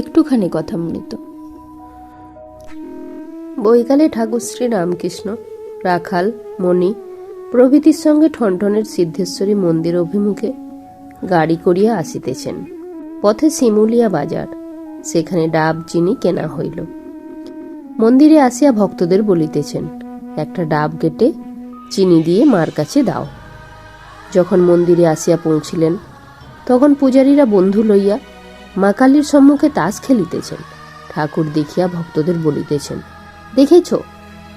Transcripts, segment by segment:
একটুখানি কথামৃত বৈকালে ঠাকুর শ্রী রামকৃষ্ণ রাখাল, মণি প্রভৃতির সঙ্গে ঠনঠনের সিদ্ধেশ্বরী মন্দির অভিমুখে গাড়ি করিয়া আসিতেছেন। পথে শিমুলিয়া বাজার, সেখানে ডাব, চিনি কেনা হইল। মন্দিরে আসিয়া ভক্তদের বলিতেছেন, একটা ডাব কেটে চিনি দিয়ে মার কাছে দাও। যখন মন্দিরে আসিয়া পৌঁছিলেন, তখন পূজারীরা বন্ধু লইয়া মা কালীর সম্মুখে তাস খেলিতেছেন। ঠাকুর দেখিয়া ভক্তদের বলিতেছেন, দেখেছ,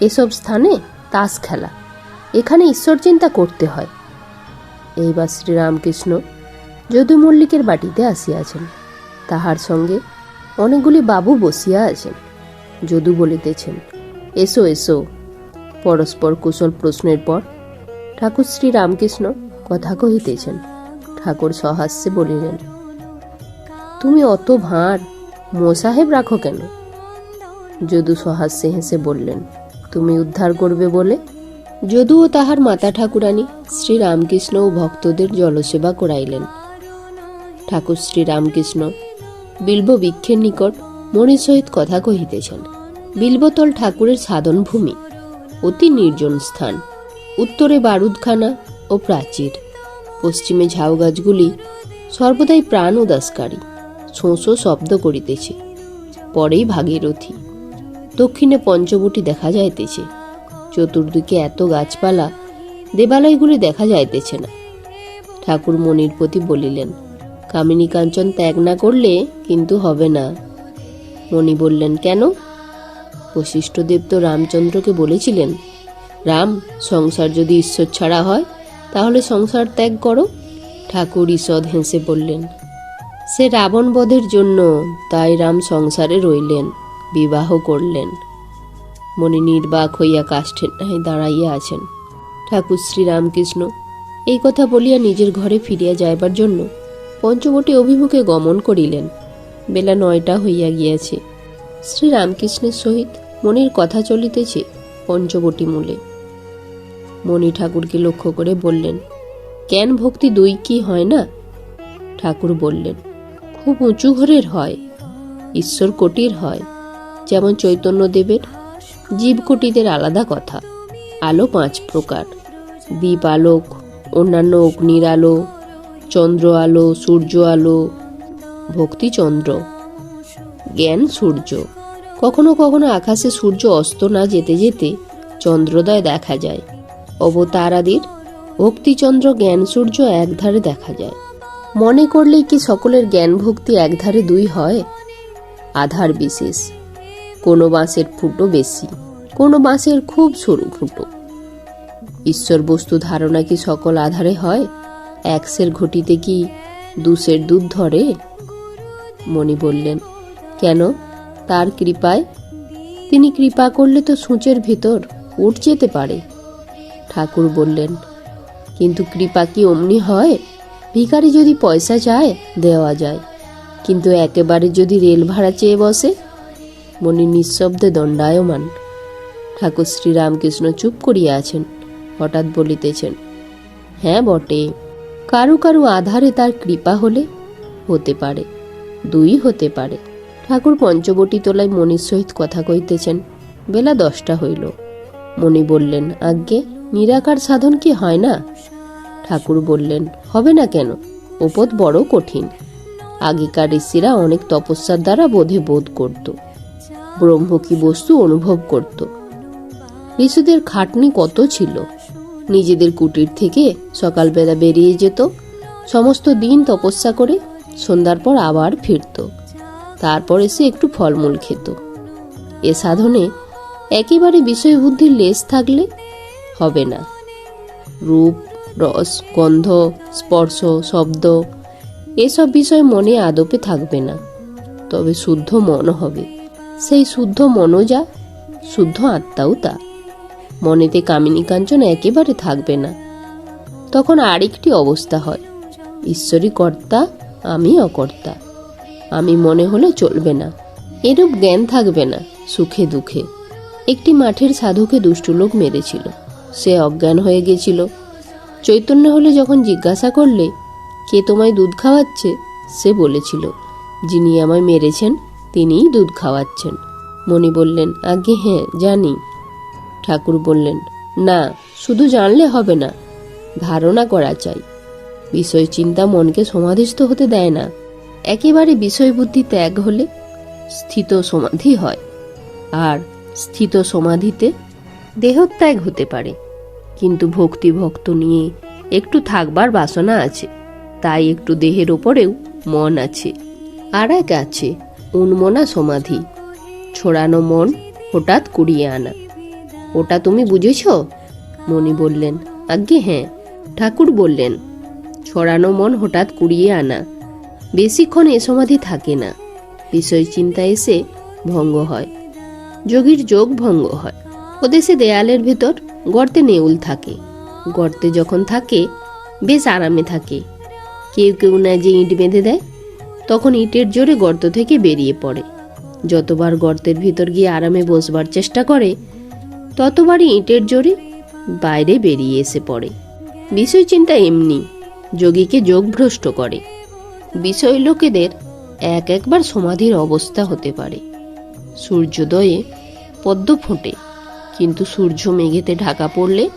এসব স্থানে তাস খেলা, এখানে ঈশ্বর চিন্তা করতে হয়। এইবার শ্রীরামকৃষ্ণ যদু মল্লিকের বাটিতে আসিয়াছেন। তাহার সঙ্গে অনেকগুলি বাবু বসিয়া আছেন। যদু বলিতেছেন, এসো এসো। পরস্পর কুশল প্রশ্নের পর ঠাকুর শ্রী রামকৃষ্ণ কথা কহিতেছেন। ঠাকুর সহাস্যে বলিলেন তুমি অত ভাঁড় মোসাহেব রাখো কেন? যদু সহাস্যে হেসে বললেন, তুমি উদ্ধার করবে বলে? যদুও তাহার মাতা ঠাকুরানী শ্রীরামকৃষ্ণ ও ভক্তদের জলসেবা করাইলেন। ঠাকুর শ্রী রামকৃষ্ণ বিল্ব বৃক্ষের নিকট মণির সহিত কথা কহিতেছেন, বিল্বতল ঠাকুরের সাধন ভূমি অতি নির্জন স্থান, উত্তরে বারুদখানা ও প্রাচীর, পশ্চিমে ঝাউ গাছগুলি সর্বদাই প্রাণ উদাসকারী। শোঁসো শব্দ করিতেছে। পরেই ভাগীরথী দক্ষিণে পঞ্চবটি দেখা যাইতেছে। চতুর্দিকে এত গাছপালা, দেবালয়গুলি দেখা যাইতেছে না। ঠাকুর মনির প্রতি বলিলেন, কামিনী কাঞ্চন ত্যাগ না করলে কিন্তু হবে না। মণি বললেন, কেন? বশিষ্ঠদেব তো রামচন্দ্রকে বলেছিলেন, রাম, সংসার যদি ঈশ্বর ছাড়া হয়, তাহলে সংসার ত্যাগ করো। ঠাকুর ঈষদ হেসে বললেন সে রাবণ বধের জন্য তাই রাম সংসারে রইলেন, বিবাহ করলেন। মনে নির্বাক হইয়া কাষ্ঠের ন্যায় দাঁড়াইয়া আছেন। ঠাকুর শ্রীরামকৃষ্ণ, এই কথা বলিয়া নিজের ঘরে ফিরিয়া যাইবার জন্য পঞ্চবটী অভিমুখে গমন করিলেন। বেলা নয়টা হইয়া গিয়াছে। শ্রীরামকৃষ্ণের সহিত মনির কথা চলিতেছে পঞ্চবটী মূলে। মণি ঠাকুরকে লক্ষ্য করে বললেন জ্ঞান ভক্তি দুই কি হয় না? ঠাকুর বললেন খুব উঁচু ঘরের হয়, ঈশ্বর কোটির হয়, যেমন চৈতন্যদেবের জীবকোটিদের আলাদা কথা, আলো পাঁচ প্রকার। দ্বীপ আলোক অন্যান্য অগ্নির আলো, চন্দ্র আলো, সূর্য আলো, ভক্তি চন্দ্র। জ্ঞান সূর্য, কখনো কখনো আকাশে সূর্য অস্ত না যেতে যেতে চন্দ্রোদয় দেখা যায়। অবতারাদির ভক্তিচন্দ্র জ্ঞান সূর্য একধারে দেখা যায়। মনে করলেই কি সকলের জ্ঞান ভক্তি একধারে দুই হয়? আধার বিশেষ। কোনো বাঁশের ফুটো বেশি, কোনো বাঁশের খুব সরু ফুটো। ঈশ্বর বস্তু ধারণা কি সকল আধারে হয়? একশের ঘটিতে কি দুশের দুধ ধরে? মণি বললেন, কেন? তার কৃপায়। তিনি কৃপা করলে তো সূচের ভিতর উঠ যেতে পারে। ঠাকুর বললেন, কিন্তু কৃপা কি অমনি হয়? ভিখারি যদি পয়সা চায়, দেওয়া যায়। কিন্তু একেবারে যদি রেল ভাড়া চেয়ে বসে, মনি নিঃশব্দে দণ্ডায়মান। ঠাকুর শ্রীরামকৃষ্ণ চুপ করিয়া আছেন, হঠাৎ বলিতেছেন হ্যাঁ বটে, কারু কারু আধারে তার কৃপা হলে হতে পারে, দুই হতে পারে। ঠাকুর পঞ্চবটী তোলায় মনির সহিত কথা কইতেছেন। বেলা দশটা হইল। মণি বললেন, আজ্ঞে, নিরাকার সাধন কি হয় না? ঠাকুর বললেন, হবে না কেন? ওপদ বড় কঠিন। আগেকার ঋষিরা অনেক তপস্যার দ্বারা বোধে বোধ করত। ব্রহ্ম কি বস্তু অনুভব করত? ঋষিদের খাটনি কত ছিল? নিজেদের কুটির থেকে সকালবেলা বেরিয়ে যেত, সমস্ত দিন তপস্যা করে সন্ধ্যার পর আবার ফিরত। তারপর এসে একটু ফলমূল খেত। এ সাধনে একেবারে বিষয় বুদ্ধির লেশ থাকলে হবে না। রূপ রস, গন্ধ, স্পর্শ, শব্দ, এসব বিষয় মনে আদপে থাকবে না। তবে শুদ্ধ মন হবে। সেই শুদ্ধ মনও যা, শুদ্ধ আত্মাও তা। মনেতে কামিনী কাঞ্চন একেবারে থাকবে না। তখন আরেকটি অবস্থা হয়। ঈশ্বরী কর্তা, আমি অকর্তা। আমি মনে হলে চলবে না। এরূপ জ্ঞান থাকবে না, সুখে দুঃখে। একটি মাঠের সাধুকে দুষ্টু লোক মেরেছিল। সে অজ্ঞান হয়ে গেছিল। চৈতন্য হলে যখন জিজ্ঞাসা করলে, কে তোমায় দুধ খাওয়াচ্ছে? সে বলেছিল, যিনি আমায় মেরেছেন, তিনিই দুধ খাওয়াচ্ছেন। মণি বললেন আগে হ্যাঁ জানি। ঠাকুর বললেন, না, শুধু জানলে হবে না, ধারণা করা চাই। বিষয় চিন্তা মনকে সমাধিস্থ হতে দেয় না। একেবারে বিষয় বুদ্ধি ত্যাগ হলে স্থিত সমাধি হয়, আর স্থিত সমাধিতে দেহত্যাগ হতে পারে। কিন্তু ভক্তি ভক্ত নিয়ে একটু থাকবার বাসনা আছে, তাই একটু দেহের ওপরেও মন আছে। আর এক আছে উন্মনা সমাধি। ছড়ানো মন হঠাৎ কুড়িয়ে আনা। ওটা তুমি বুঝেছ? মণি বললেন, আজ্ঞে হ্যাঁ। ঠাকুর বললেন, ছড়ানো মন হঠাৎ কুড়িয়ে আনা। বেশিক্ষণ এ সমাধি থাকে না। বিষয় চিন্তা এসে ভঙ্গ হয়। যোগীর যোগ ভঙ্গ হয়। ওদেশে দেয়ালের ভেতর গর্তে নেউল থাকে। গর্তে যখন থাকে, বেশ আরামে থাকে। কেউ কেউ না যে ইট বেঁধে দেয়, তখন ইটের জোরে গর্ত থেকে বেরিয়ে পড়ে। যতবার গর্তের ভিতর গিয়ে আরামে বসবার চেষ্টা করে, ততবারই ইটের জোরে বাইরে বেরিয়ে এসে পড়ে। বিষয় চিন্তা এমনি, যোগীকে যোগভ্রষ্ট করে। বিষয় লোকেদের এক একবার সমাধির অবস্থা হতে পারে। সূর্যোদয়ে পদ্ম ফোটে। কিন্তু সূর্য মেঘেতে ঢাকা পড়লে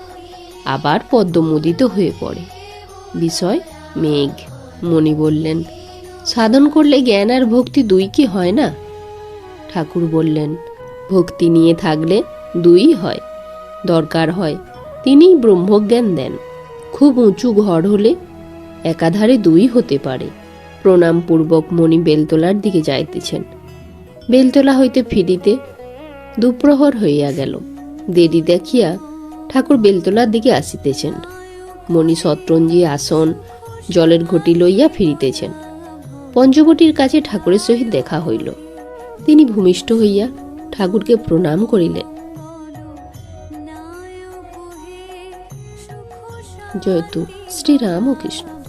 আবার পদ্ম মুদিত হয়ে পড়ে। বিষয় মেঘ, মণি বললেন, সাধন করলে জ্ঞান আর ভক্তি দুই কি হয় না? ঠাকুর বললেন, ভক্তি নিয়ে থাকলে দুই হয়। দরকার হয় তিনিই ব্রহ্মজ্ঞান দেন। খুব উঁচু ঘর হলে একাধারে দুই হতে পারে। প্রণামপূর্বক মণি বেলতলার দিকে যাইতেছেন। বেলতলা হইতে ফিরিতে দুপ্রহর হইয়া গেল। দেরি দেখিয়া ঠাকুর বেলতলার দিকে আসিতেছেন। মণি শতরঞ্জি আসন, জলের ঘটি লইয়া ফিরিতেছেন। পঞ্চবটির কাছে ঠাকুরের সহিত দেখা হইল। তিনি ভূমিষ্ঠ হইয়া ঠাকুরকে প্রণাম করিলেন। জয়তু শ্রীরাম ও কৃষ্ণ